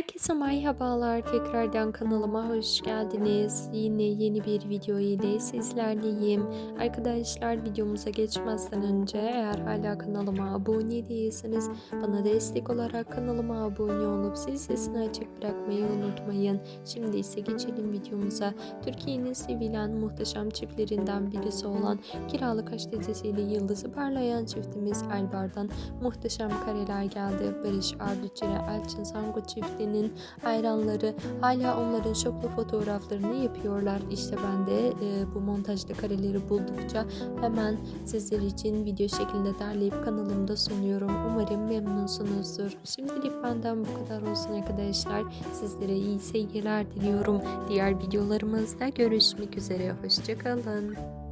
Herkese merhabalar. Tekrardan kanalıma hoş geldiniz. Yine yeni bir video ile sizlerleyim. Arkadaşlar videomuza geçmezden önce eğer hala kanalıma abone değilseniz bana destek olarak kanalıma abone olup zil sesini açık bırakmayı unutmayın. Şimdi ise geçelim videomuza. Türkiye'nin sevilen muhteşem çiftlerinden birisi olan Kiralık Aşk dizisiyle yıldızı parlayan çiftimiz Elbar'dan muhteşem kareler geldi. Barış Arduç ile Elçin Sango çiftinin hayranları hala onların şoklu fotoğraflarını yapıyorlar. İşte ben de e, bu montajlı kareleri buldukça hemen sizler için video şeklinde derleyip kanalımda sunuyorum. Umarım memnunsunuzdur. Şimdilik benden bu kadar olsun arkadaşlar. Sizlere iyi seyirler diliyorum. Diğer videolarımızda görüşmek üzere. Hoşçakalın.